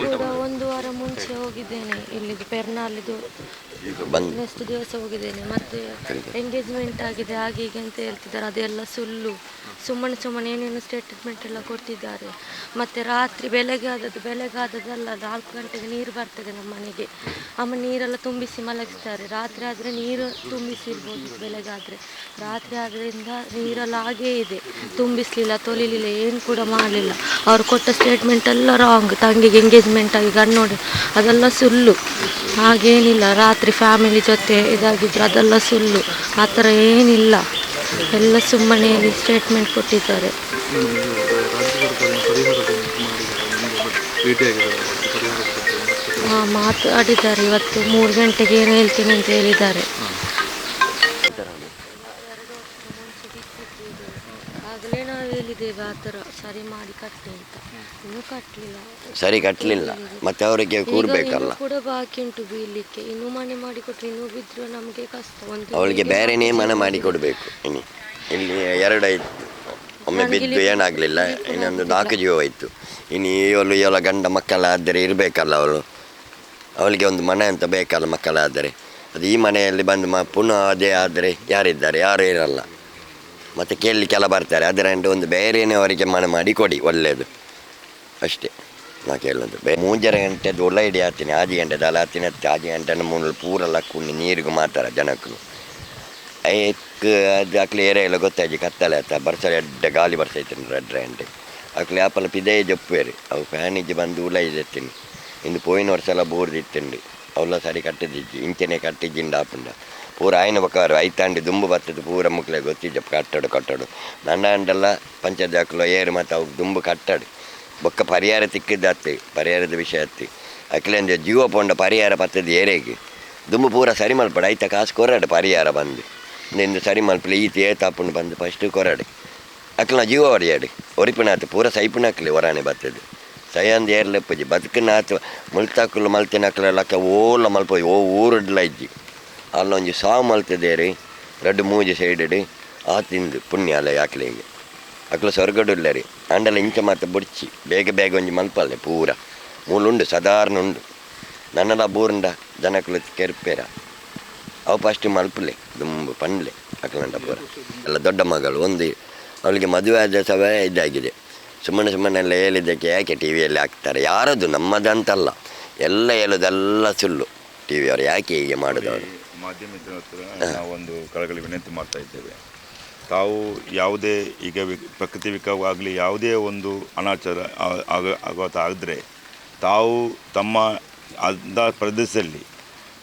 ಕೂಡ ಒಂದು ವಾರ ಮುಂಚೆ ಹೋಗಿದ್ದೇನೆ. ಇಲ್ಲಿದು ಪೆರ್ನಾಲಿದು ಬಂದು ನೆಕ್ಸ್ಟ್ ದಿವಸ ಹೋಗಿದ್ದೇನೆ ಮತ್ತೆ ಎಂಗೇಜ್ಮೆಂಟ್ ಆಗಿದೆ ಹಾಗೆ ಹೀಗೆ ಅಂತ ಹೇಳ್ತಿದ್ದಾರೆ. ಅದೆಲ್ಲ ಸುಳ್ಳು. ಸುಮ್ಮನೆ ಸುಮ್ಮನೆ ಏನೇನು ಸ್ಟೇಟ್ಮೆಂಟ್ ಎಲ್ಲ ಕೊಟ್ಟಿದ್ದಾರೆ. ಮತ್ತೆ ರಾತ್ರಿ ಬೆಳಗ್ಗೆ ಆದದ್ದು ಬೆಳಗ್ಗೆ ಆದದ್ದಲ್ಲ ನಾಲ್ಕು ಗಂಟೆಗೆ ನೀರು ಬರ್ತದೆ ನಮ್ಮ ಮನೆಗೆ. ಅಮ್ಮ ನೀರೆಲ್ಲ ತುಂಬಿಸಿ ಮಲಗಿಸ್ತಾರೆ. ರಾತ್ರಿ ಆದರೆ ನೀರು ತುಂಬಿಸಿರ್ಬೋದು ಬೆಳಗ್ಗೆ ಆದರೆ. ರಾತ್ರಿ ಆದ್ರಿಂದ ನೀರೆಲ್ಲ ಹಾಗೇ ಇದೆ. ತುಂಬಿಸ್ಲಿಲ್ಲ ತೊಲಿಲಿಲ್ಲ ಏನು ಕೂಡ ಮಾಡಲಿಲ್ಲ. ಅವ್ರು ಕೊಟ್ಟ ಸ್ಟೇಟ್ಮೆಂಟ್ ಎಲ್ಲ ರಾಂಗ್ ತಂಗಿಗೆ ಎಂಗೇಜ್ಮೆಂಟ್ ಆಗಿ ಗಂಡು ನೋಡಿ ಅದೆಲ್ಲ ಸುಳ್ಳು. ಹಾಗೇನಿಲ್ಲ. ರಾತ್ರಿ ಫ್ಯಾಮಿಲಿ ಜೊತೆ ಇದಾಗಿದ್ರು ಅದೆಲ್ಲ ಸುಳ್ಳು. ಆ ಥರ ಏನಿಲ್ಲ. ಎಲ್ಲ ಸುಮ್ಮನೆ ಸ್ಟೇಟ್ಮೆಂಟ್ ಕೊಟ್ಟಿದ್ದಾರೆ. ಹಾಂ ಮಾತಾಡಿದ್ದಾರೆ ಇವತ್ತು. ಮೂರು ಗಂಟೆಗೆ ಏನು ಹೇಳ್ತೀನಿ ಅಂತ ಹೇಳಿದ್ದಾರೆ ಆಗಲೇ ನಾವು ಹೇಳಿದ್ದೇವೆ ಆ ಥರ ಸರಿ ಮಾಡಿ ಕಟ್ಟಿ ಅಂತ. ಇನ್ನೂ ಕಟ್ಟಲಿಲ್ಲ. ಸರಿ ಕಟ್ಟಲಿಲ್ಲ. ಮತ್ತೆ ಅವರಿಗೆ ಕೂರ್ಬೇಕಲ್ಲ. ಕೂಡ ಬಾಕಿ ಉಂಟು ಬೀಳಲಿಕ್ಕೆ. ಇನ್ನೂ ಮನೆ ಮಾಡಿ ಕೊಟ್ಟರೆ ಇನ್ನೂ ಬಿದ್ದರೆ ನಮಗೆ ಕಷ್ಟ. ಒಂದು ಅವಳಿಗೆ ಬೇರೆನೇ ಮನೆ ಮಾಡಿ ಕೊಡಬೇಕು. ಇನ್ನು ಇಲ್ಲಿ ಎರಡು ಆಯ್ತು ಒಮ್ಮೆ ಬಿದ್ದು ಏನಾಗಲಿಲ್ಲ. ಇನ್ನೊಂದು ನಾಲ್ಕು ಜೀವ ಇತ್ತು ಇನ್ನು ಇವಳು ಇವಳ ಗಂಡ ಮಕ್ಕಳಾದರೆ ಇರಬೇಕಲ್ಲ ಅವಳು. ಅವಳಿಗೆ ಒಂದು ಮನೆ ಅಂತ ಬೇಕಲ್ಲ ಮಕ್ಕಳಾದರೆ. ಅದು ಈ ಮನೆಯಲ್ಲಿ ಬಂದು ಮ ಪುನಃ ಅದೇ ಆದರೆ ಯಾರಿದ್ದಾರೆ? ಯಾರೂ ಇರಲ್ಲ. ಮತ್ತು ಕೇಳಲಿಕ್ಕೆಲ್ಲ ಬರ್ತಾರೆ. ಅದರಂಟು ಒಂದು ಬೇರೆಯೇ ಅವರಿಗೆ ಮನೆ ಮಾಡಿ ಕೊಡಿ ಒಳ್ಳೆಯದು ಅಷ್ಟೇ. ನಾ ಕೇಳೋದು. ಬೇ ಮೂಜರ ಗಂಟೆ ಒಳ್ಳೆ ಇಡಿ ಹಾಕ್ತೀನಿ. ಆಜಿ ಗಂಟೆ ದಲ ಹತ್ತಿನ ಹತ್ತಿ ಆಜಿ ಗಂಟೆ ಮೂಲ ಪೂರೆಲ್ಲ ಕುಣ್ಣಿ ನೀರಿಗೂ ಮಾತಾರ ಜನಕ್ಕೂ. ಐಕ್ ಅದು ಅಕ್ಲೆ ಏರಿಯ ಎಲ್ಲ ಗೊತ್ತಾಯ್ತು. ಕತ್ತಲೆ ಆಯ್ತಾ? ಬರ್ಸಲೆ ಎಡ್ಡೆ ಗಾಲಿ ಬರ್ಸೈತೀನಿ ರೆಡ್ ಗಂಟೆ. ಅಕ್ಲೆ ಆಪಲ ಪಿದೇ ಜಪ್ಪೇರಿ ಅವು ಫ್ಯಾನಿಗೆ ಬಂದು ಉಳ ಇದೆತ್ತೀನಿ ಇಂದು ಪೋಯಿನ ವರ್ಷ ಎಲ್ಲ ಬೋರ್ದಿತ್ತೀನಿ ಅವಲ್ಲ ಸರಿ ಕಟ್ಟಿದ್ದಿಜ್ಜಿ ಇಂಚನೆ ಕಟ್ಟಿದ್ದಿಂದ ಆಪುಂಡ ಪೂರ ಆಯ್ನ ಬಕ್ಕಾರು, ಐತಾಂಡಿ ದುಂಬು ಬರ್ತದೆ, ಪೂರ ಮುಕ್ಲೆ ಗೊತ್ತಿದ್ದ ಕಟ್ಟಡು ಕಟ್ಟಡು. ನನ್ನ ಅಂಡಲ್ಲ ಪಂಚಾಯತ್ ಹಾಕಲು ಏರು ಮತ್ತು ಅವು ದುಂಬು ಕಟ್ಟಡು. ಬೊಕ್ಕ ಪರಿಹಾರ ತಿಕ್ಕಿದ್ದತ್ತಿ ಪರಿಹಾರದ ವಿಷಯ ಅತ್ತಿ. ಅಕ್ಲೆಂದ ಜೀವ ಪೊಂಡ ಪರಿಹಾರ ಬರ್ತದೆ ಏರೆಗೆ. ದುಂಬು ಪೂರ ಸರಿ ಮಲ್ಪಡ ಐತ ಕಾಸು ಕೊರಡು ಪರಿಹಾರ ಬಂದು. ನಿಂದು ಸರಿ ಮಲ್ಪಲಿ, ಈತ ಏತಾಪುಂಡು ಬಂದು ಫಸ್ಟ್ ಕೊರಡು. ಅಕ್ಲ ಜೀವ ಹೊಡೆಯಾಡಿ, ಒರಿಪಿನಾತು ಪೂರ ಸೈಪುನಕ್ಲಿ ಹೊರಾಣೆ ಬರ್ತದೆ. ಸೈಯಂದು ಏರ್ಲೆಪ್ಪಜಿ ಬದುಕನಾತು ಮುಳ್ತಾಕಲು ಮಲ್ತಿನ ಅಕ್ಲೆಲ್ಲಕ್ಕ ಓಲ ಮಲ್ಪೋಯ್ ಓ ಊರುಡ್ಲ ಇಜ್ಜಿ. ಅಲ್ಲೊಂಜಿ ಸಾವು ಮಲ್ತದೇರಿ ರೆಡ್ ಮೂಜಿ ಸೈಡ್ ಆ ತಿಂದು ಪುಣ್ಯ ಅಲ್ಲ ಯಾಕ್ಲಿಗೆ ಅಕ್ಲ ಸ್ವರ್ಗಡುಲ್ಲ ರೀ ಅಂಡಲ ಇಂಚ ಮಾತ್ರ ಬುಡ್ಚಿ, ಬೇಗ ಬೇಗ ಒಂಜಿ ಮಲ್ಪಲ್ಲೆ ಪೂರ. ಮೂಲುಂಡು ಸಾಧಾರಣ ಉಂಡು ನನ್ನೆಲ್ಲ ಬೂರುಂಡ ಜನಕ್ಕಲು ಕೆರ್ಪೇರ. ಅವು ಫಸ್ಟ್ ಮಲ್ಪಲೆ ದುಂಬು ಪಂಡ್ಲೆ ಅಕ್ಲಂಡ ಪೂರ. ಎಲ್ಲ ದೊಡ್ಡ ಮಗಳು, ಒಂದು ಅವಳಿಗೆ ಮದುವೆ ಆದ ಸವೇ ಇದಾಗಿದೆ. ಸುಮ್ಮನೆ ಸುಮ್ಮನೆ ಎಲ್ಲ ಹೇಳಿದ್ದಕ್ಕೆ ಯಾಕೆ ಟಿ ವಿಯಲ್ಲಿ ಹಾಕ್ತಾರೆ? ಯಾರದು ನಮ್ಮದಂತಲ್ಲ. ಎಲ್ಲ ಹೇಳೋದೆಲ್ಲ ಸುಳ್ಳು. ಟಿ ವಿಯವರು ಯಾಕೆ ಹೀಗೆ ಮಾಡೋದು ಮಾಧ್ಯಮದ ಹತ್ರ ನಾವೊಂದು ಕಳಕಳಿ ವಿನಂತಿ ಮಾಡ್ತಾ ಇದ್ದೇವೆ. ತಾವು ಯಾವುದೇ ಈಗ ವಿ- ಪ್ರಕೃತಿ ವಿಕವಾಗಲಿ ಯಾವುದೇ ಒಂದು ಅನಾಚಾರ ಆಗ, ಆಘಾತ ಆದರೆ ತಾವು ತಮ್ಮ ಅಂಥ ಪ್ರದೇಶದಲ್ಲಿ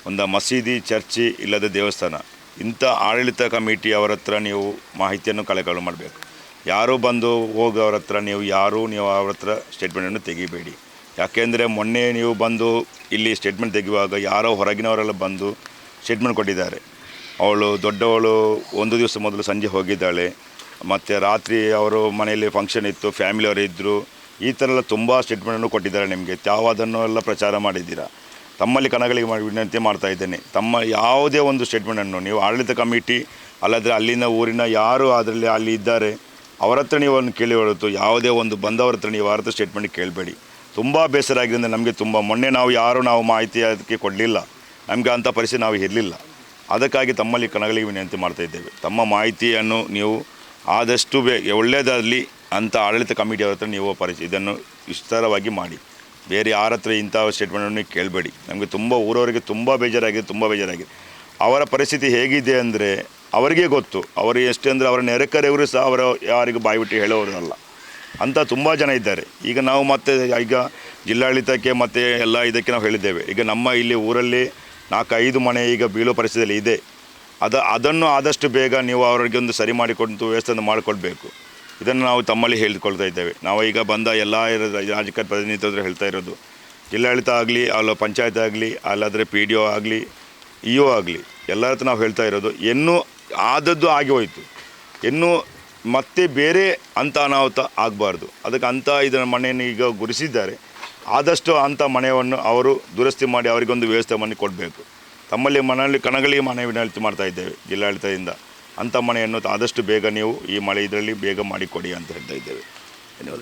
ಒಂದು ಮಸೀದಿ, ಚರ್ಚಿ ಇಲ್ಲದ ದೇವಸ್ಥಾನ, ಇಂಥ ಆಡಳಿತ ಕಮಿಟಿ ಅವರ ಹತ್ರ ನೀವು ಮಾಹಿತಿಯನ್ನು ಕಳೆಗಳು ಮಾಡಬೇಕು. ಯಾರು ಬಂದು ಹೋಗೋವ್ರ ಹತ್ರ ನೀವು, ಯಾರೂ ನೀವು ಅವ್ರ ಹತ್ರ ಸ್ಟೇಟ್ಮೆಂಟನ್ನು ತೆಗಿಬೇಡಿ. ಯಾಕೆಂದರೆ ಮೊನ್ನೆ ನೀವು ಬಂದು ಇಲ್ಲಿ ಸ್ಟೇಟ್ಮೆಂಟ್ ತೆಗೆಯುವಾಗ ಯಾರೋ ಹೊರಗಿನವರೆಲ್ಲ ಬಂದು ಸ್ಟೇಟ್ಮೆಂಟ್ ಕೊಟ್ಟಿದ್ದಾರೆ. ಅವಳು ದೊಡ್ಡವಳು ಒಂದು ದಿವಸ ಮೊದಲು ಸಂಜೆ ಹೋಗಿದ್ದಾಳೆ. ಮತ್ತು ರಾತ್ರಿ ಅವರು ಮನೆಯಲ್ಲಿ ಫಂಕ್ಷನ್ ಇತ್ತು ಫ್ಯಾಮಿಲಿಯವರು ಇದ್ದರು ಈ ಥರ ಎಲ್ಲ ತುಂಬ ಸ್ಟೇಟ್ಮೆಂಟನ್ನು ಕೊಟ್ಟಿದ್ದಾರೆ ನಿಮಗೆ. ತಾವು ಅದನ್ನು ಎಲ್ಲ ಪ್ರಚಾರ ಮಾಡಿದ್ದೀರಾ? ತಮ್ಮಲ್ಲಿ ಕಣಗಳಿಗೆ ಮಾಡಿ ವಿನಂತಿ ಮಾಡ್ತಾ ಇದ್ದೇನೆ. ತಮ್ಮ ಯಾವುದೇ ಒಂದು ಸ್ಟೇಟ್ಮೆಂಟನ್ನು ನೀವು ಆಡಳಿತ ಕಮಿಟಿ ಅಲ್ಲದ್ರೆ ಅಲ್ಲಿನ ಊರಿನ ಯಾರು ಅದರಲ್ಲಿ ಅಲ್ಲಿ ಇದ್ದಾರೆ, ಅವರ ಹತ್ರ ನೀವು ಅದನ್ನು ಕೇಳಿ ಹೊರತು, ಯಾವುದೇ ಒಂದು ಬಂದವರ ಹತ್ರ ನೀವು ಅವರ ಸ್ಟೇಟ್ಮೆಂಟ್ ಕೇಳಬೇಡಿ. ತುಂಬ ಬೇಸರ ಆಗಿದ್ದರಿಂದ ನಮಗೆ ತುಂಬ. ಮೊನ್ನೆ ನಾವು ಯಾರು ನಾವು ಮಾಹಿತಿ ಅದಕ್ಕೆ ಕೊಡಲಿಲ್ಲ. ನಮಗೆ ಅಂಥ ಪರಿಸ್ಥಿತಿ ನಾವು ಇರಲಿಲ್ಲ. ಅದಕ್ಕಾಗಿ ತಮ್ಮಲ್ಲಿ ಕಣಗಳಿಗೆ ವಿನಂತಿ ಮಾಡ್ತಾ ಇದ್ದೇವೆ. ತಮ್ಮ ಮಾಹಿತಿಯನ್ನು ನೀವು ಆದಷ್ಟು ಬೇ ಒಳ್ಳೆಯದಲ್ಲಿ ಅಂಥ ಆಡಳಿತ ಕಮಿಟಿಯವ್ರ ಹತ್ರ ನೀವು ಪರಿಚಯ ಇದನ್ನು ವಿಸ್ತಾರವಾಗಿ ಮಾಡಿ. ಬೇರೆ ಯಾರ ಹತ್ರ ಇಂಥ ಸ್ಟೇಟ್ಮೆಂಟನ್ನು ಕೇಳಬೇಡಿ. ನಮಗೆ ತುಂಬ, ಊರವರಿಗೆ ತುಂಬ ಬೇಜಾರಾಗಿದೆ ತುಂಬ ಬೇಜಾರಾಗಿದೆ. ಅವರ ಪರಿಸ್ಥಿತಿ ಹೇಗಿದೆ ಅಂದರೆ ಅವರಿಗೆ ಗೊತ್ತು. ಅವರು ಎಷ್ಟೇ ಅಂದರೆ ಅವರ ನೆರೆಕರೆಯವರು ಸಹ ಅವರ ಯಾರಿಗೂ ಬಾಯ್ಬಿಟ್ಟು ಹೇಳೋರಲ್ಲ ಅಂತ ತುಂಬ ಜನ ಇದ್ದಾರೆ. ಈಗ ನಾವು ಮತ್ತೆ ಈಗ ಜಿಲ್ಲಾಡಳಿತಕ್ಕೆ ಮತ್ತು ಎಲ್ಲ ಇದಕ್ಕೆ ನಾವು ಹೇಳಿದ್ದೇವೆ. ಈಗ ನಮ್ಮ ಇಲ್ಲಿ ಊರಲ್ಲಿ ನಾಲ್ಕೈದು ಮನೆ ಈಗ ಬೀಳೋ ಪರಿಸ್ಥಿತಿಯಲ್ಲಿ ಇದೆ. ಅದ, ಅದನ್ನು ಆದಷ್ಟು ಬೇಗ ನೀವು ಅವರಿಗೆ ಒಂದು ಸರಿ ಮಾಡಿಕೊಂಡು ವ್ಯವಸ್ಥೆಯನ್ನು ಮಾಡಿಕೊಳ್ಬೇಕು. ಇದನ್ನು ನಾವು ತಮ್ಮಲ್ಲಿ ಹೇಳಿಕೊಳ್ತಾ ಇದ್ದೇವೆ. ನಾವು ಈಗ ಬಂದ ಎಲ್ಲ ರಾಜಕೀಯ ಪ್ರತಿನಿಧಿತ್ವದ್ರು ಹೇಳ್ತಾ ಇರೋದು. ಜಿಲ್ಲಾಡಳಿತ ಆಗಲಿ, ಅಲ್ಲ ಪಂಚಾಯತ್ ಆಗಲಿ, ಅಲ್ಲಾದರೆ ಪಿ ಡಿ ಒ ಆಗಲಿ, ಇ ಒ ಆಗಲಿ ಎಲ್ಲರ ಹತ್ರ ನಾವು ಹೇಳ್ತಾ ಇರೋದು, ಇನ್ನೂ ಆದದ್ದು ಆಗಿ ಹೋಯಿತು. ಇನ್ನೂ ಮತ್ತೆ ಬೇರೆ ಅಂತ ಅನಾಹುತ ಆಗಬಾರ್ದು. ಅದಕ್ಕೆ ಅಂಥ ಇದರ ಮನೆಯನ್ನು ಈಗ ಗುರುಸಿದ್ದಾರೆ. ಆದಷ್ಟು ಅಂಥ ಮನೆಯನ್ನು ಅವರು ದುರಸ್ತಿ ಮಾಡಿ ಅವರಿಗೊಂದು ವ್ಯವಸ್ಥೆ ಮಾಡಿ ಕೊಡಬೇಕು. ತಮ್ಮಲ್ಲಿ ಮನೆಯಲ್ಲಿ ಕಣಗಳಿಗೆ ಮನೆ ವಿನಂತಿ ಮಾಡ್ತಾ ಇದ್ದೇವೆ ಜಿಲ್ಲಾಡಳಿತದಿಂದ. ಅಂಥ ಮನೆಯನ್ನು ಆದಷ್ಟು ಬೇಗ ನೀವು ಈ ಮಳೆ ಇದರಲ್ಲಿ ಬೇಗ ಮಾಡಿಕೊಡಿ ಅಂತ ಹೇಳ್ತಾ ಇದ್ದೇವೆ. ಧನ್ಯವಾದ